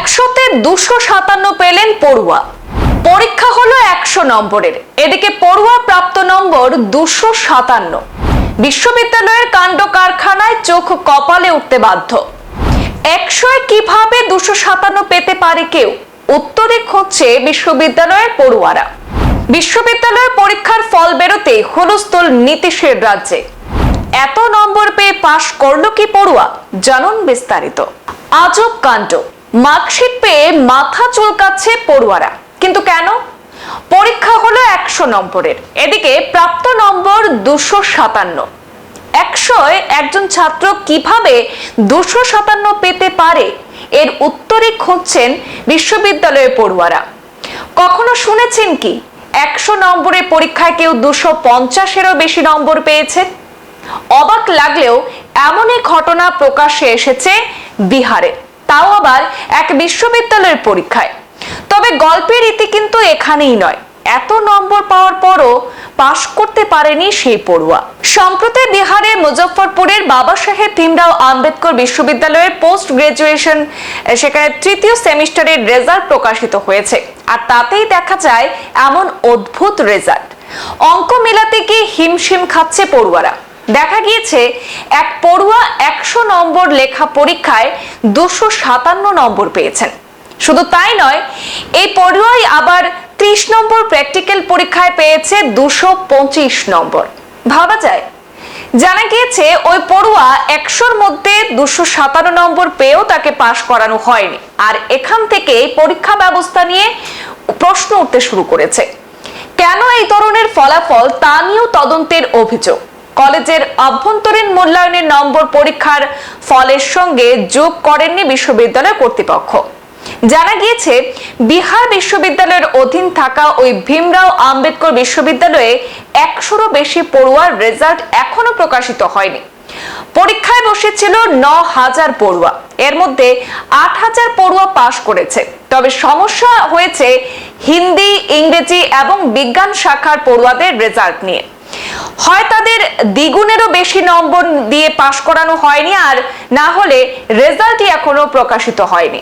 একশোতে দুশো সাতান্ন পেলেন পড়ুয়া। পরীক্ষা হলো একশো নম্বরের। এদিকে পড়ুয়া প্রাপ্ত নম্বর দুশো সাতান্ন। বিশ্ববিদ্যালয়ের কাণ্ড কারখানায় চোখ কপালে উঠতে বাধ্য। একশোয় কীভাবে দুশো সাতান্ন পেতে পারে কেউ? উত্তরে খুঁজছে বিশ্ববিদ্যালয়ের পড়ুয়ারা। বিশ্ববিদ্যালয়ের পরীক্ষার ফল বেরোতে হুলস্থুল নীতিশের রাজ্যে। এত নম্বর পেয়ে পাশ করল কি পড়ুয়া? জানুন বিস্তারিত। আজব কাণ্ড। মার্কশিট পেয়ে মাথা চুলকাচ্ছে পড়ুয়ারা। কিন্তু কেন? পরীক্ষা হলো একশো নম্বরের। এদিকে প্রাপ্ত নম্বর দুশো সাতান্ন। একশোয় একজন ছাত্র কীভাবে দুশো সাতান্ন পেতে পারে? এর উত্তরে খুঁজছেন বিশ্ববিদ্যালয়ের পড়ুয়ারা। কখনো শুনেছেন কি, একশো নম্বরের পরীক্ষায় কেউ দুশো পঞ্চাশেরও বেশি নম্বর পেয়েছে? অবাক লাগলেও এমনই ঘটনা প্রকাশ্যে এসেছে বিহারে। তাও আবার এক বিশ্ববিদ্যালয়ের পরীক্ষায়। তবে গল্পের ইতি কিন্তু এখানেই নয়। এত নম্বর পাওয়ার পরও পাশ করতে পারেনি সেই পড়ুয়া। সম্প্রতি বিহারের মুজফ্ফরপুরের বাবা সাহেব ভীমরাও আম্বেদকর বিশ্ববিদ্যালয়ের পোস্ট গ্রাজুয়েশন সেখানে তৃতীয় সেমিস্টারের রেজাল্ট প্রকাশিত হয়েছে। আর তাতেই দেখা যায় এমন অদ্ভুত রেজাল্ট। অঙ্ক মেলাতে গিয়ে হিমশিম খাচ্ছে পড়ুয়ারা। দেখা গিয়েছে এক পড়ুয়া একশো নম্বর লেখা পরীক্ষায় দুশো সাতান্ন নম্বর পেয়েছেন। শুধু তাই নয়, এই পড়ুয়াই আবার ত্রিশ নম্বর প্র্যাকটিক্যাল পরীক্ষায় পেয়েছে দুশো পঁচিশ নম্বর। ভাবা যায়। জানা গিয়েছে, ওই পড়ুয়া একশোর মধ্যে দুশো সাতান্ন নম্বর পেয়েও তাকে পাশ করানো হয়নি। আর এখান থেকে পরীক্ষা ব্যবস্থা নিয়ে প্রশ্ন উঠতে শুরু করেছে। কেন এই ধরনের ফলাফল তা নিয়েও তদন্তের অভিযোগ? কলেজের অভ্যন্তরীণ মূল্যায়নের নম্বর পরীক্ষার ফলের সঙ্গে যোগ করেননি বিশ্ববিদ্যালয় কর্তৃপক্ষ। জানা গিয়েছে, বিহার বিশ্ববিদ্যালয়ের অধীন থাকা ওই ভীমরাও আম্বেদকর বিশ্ববিদ্যালয়ে একশোরও বেশি পড়ুয়ার রেজাল্ট এখনও প্রকাশিত হয়নি। পরীক্ষায় বসেছিল ন হাজার পড়ুয়া। এর মধ্যে আট হাজার পড়ুয়া পাশ করেছে। তবে সমস্যা হয়েছে হিন্দি, ইংরেজি এবং বিজ্ঞান শাখার পড়ুয়াদের রেজাল্ট নিয়ে। হয় তাদের দ্বিগুণেরও বেশি নম্বর দিয়ে পাশ করানো হয়নি আর না হলে রেজাল্টই এখনও প্রকাশিত হয়নি।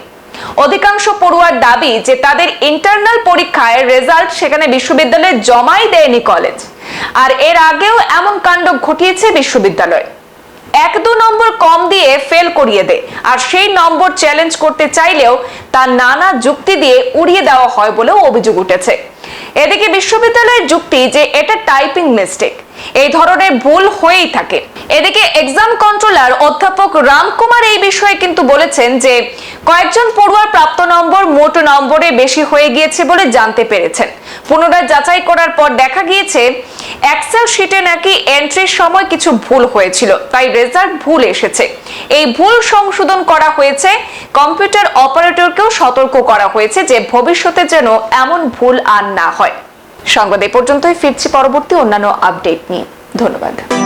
অধিকাংশ পড়ুয়ার দাবি যে তাদের ইন্টারনাল পরীক্ষায় রেজাল্ট সেখানে বিশ্ববিদ্যালয়ে জমাই দেয়নি কলেজ। আর এর আগেও এমন কাণ্ড ঘটিয়েছে বিশ্ববিদ্যালয়। এক দু নম্বর কম দিয়ে ফেল করিয়ে দেয় আর সেই নম্বর চ্যালেঞ্জ করতে চাইলেও তার নানা যুক্তি দিয়ে উড়িয়ে দেওয়া হয় বলেও অভিযোগ উঠেছে। এদিকে বিশ্ববিদ্যালয়ের যুক্তি যে এটা টাইপিং মিস্টেক এই ধরনের ভুল হয়েই থাকে। এদিকে এক্সাম কন্ট্রোলার অধ্যাপক রামকুমার এই বিষয়ে কিন্তু বলেছেন যে, কয়েকজন পড়ুয়ার প্রাপ্ত নম্বর মোট নম্বরে বেশি হয়ে গিয়েছে বলে জানতে পেরেছেন। পুনরায় যাচাই করার পর দেখা গিয়েছে এক্সেল শিটে নাকি এন্ট্রির সময় কিছু ভুল হয়েছিল, তাই রেজাল্ট ভুল এসেছে। এই ভুল সংশোধন করা হয়েছে কম্পিউটার অপারেটরকেও সতর্ক করা হয়েছে যে ভবিষ্যতে যেন এমন ভুল আর না হয়। সংবাদ এ পর্যন্তই, ফিরছি পরবর্তী অন্যান্য আপডেট নিয়ে। ধন্যবাদ।